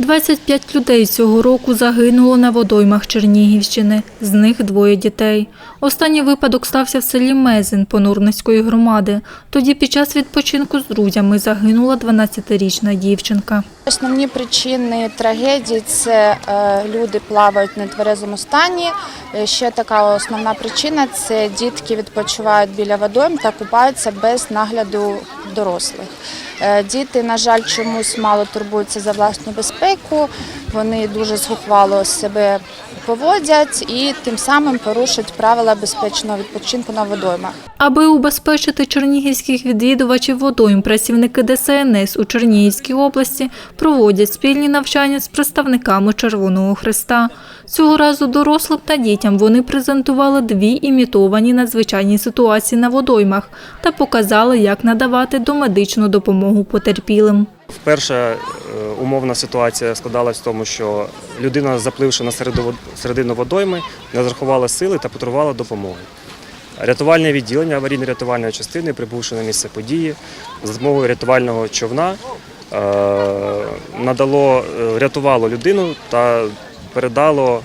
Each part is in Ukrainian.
25 людей цього року загинуло на водоймах Чернігівщини, з них двоє дітей. Останній випадок стався в селі Мезин Понурницької громади. Тоді під час відпочинку з друзями загинула 12-річна дівчинка. Основні причини трагедії це е, люди плавають в нетверезому стані. Е, Ще така основна причина це дітки відпочивають біля водойм та купаються без нагляду дорослих. Е, Діти, на жаль, чомусь мало турбуються за власну безпеку. Вони дуже зухвало себе поводять і тим самим порушують правила безпечного відпочинку на водоймах. Аби убезпечити чернігівських відвідувачів водойм, працівники ДСНС у Чернігівській області проводять спільні навчання з представниками Червоного Христа. Цього разу дорослим та дітям вони презентували дві імітовані надзвичайні ситуації на водоймах та показали, як надавати домедичну допомогу потерпілим. Перша е, умовна ситуація складалась в тому, що людина, запливши на середину водойми, не зарахувала сили та потребувала допомоги. Рятувальне відділення аварійно-рятувальної частини, прибувши на місце події, за допомогою рятувального човна е, надало, е, врятувало людину та передало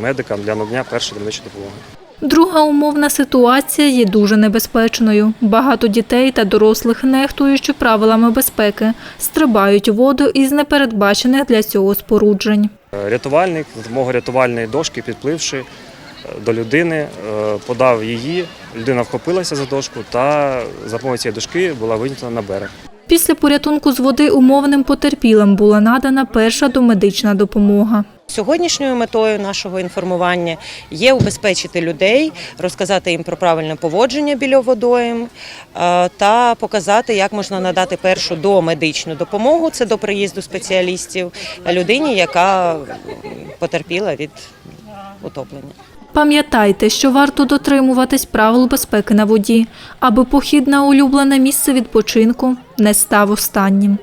медикам для надання першої медичної допомоги. Друга умовна ситуація є дуже небезпечною. Багато дітей та дорослих, нехтуючи правилами безпеки, стрибають у воду із непередбачених для цього споруджень. Рятувальник з допомогою рятувальної дошки, підпливши е, до людини, е, подав її. Людина вхопилася за дошку та за допомогою цієї дошки була винята на берег. Після порятунку з води умовним потерпілим була надана перша домедична допомога. Сьогоднішньою метою нашого інформування є убезпечити людей, розказати їм про правильне поводження біля водойм е, та показати, як можна надати першу домедичну допомогу. Це до приїзду спеціалістів людині, яка потерпіла від утоплення. Пам'ятайте, що варто дотримуватись правил безпеки на воді, аби похід на улюблене місце відпочинку не став останнім.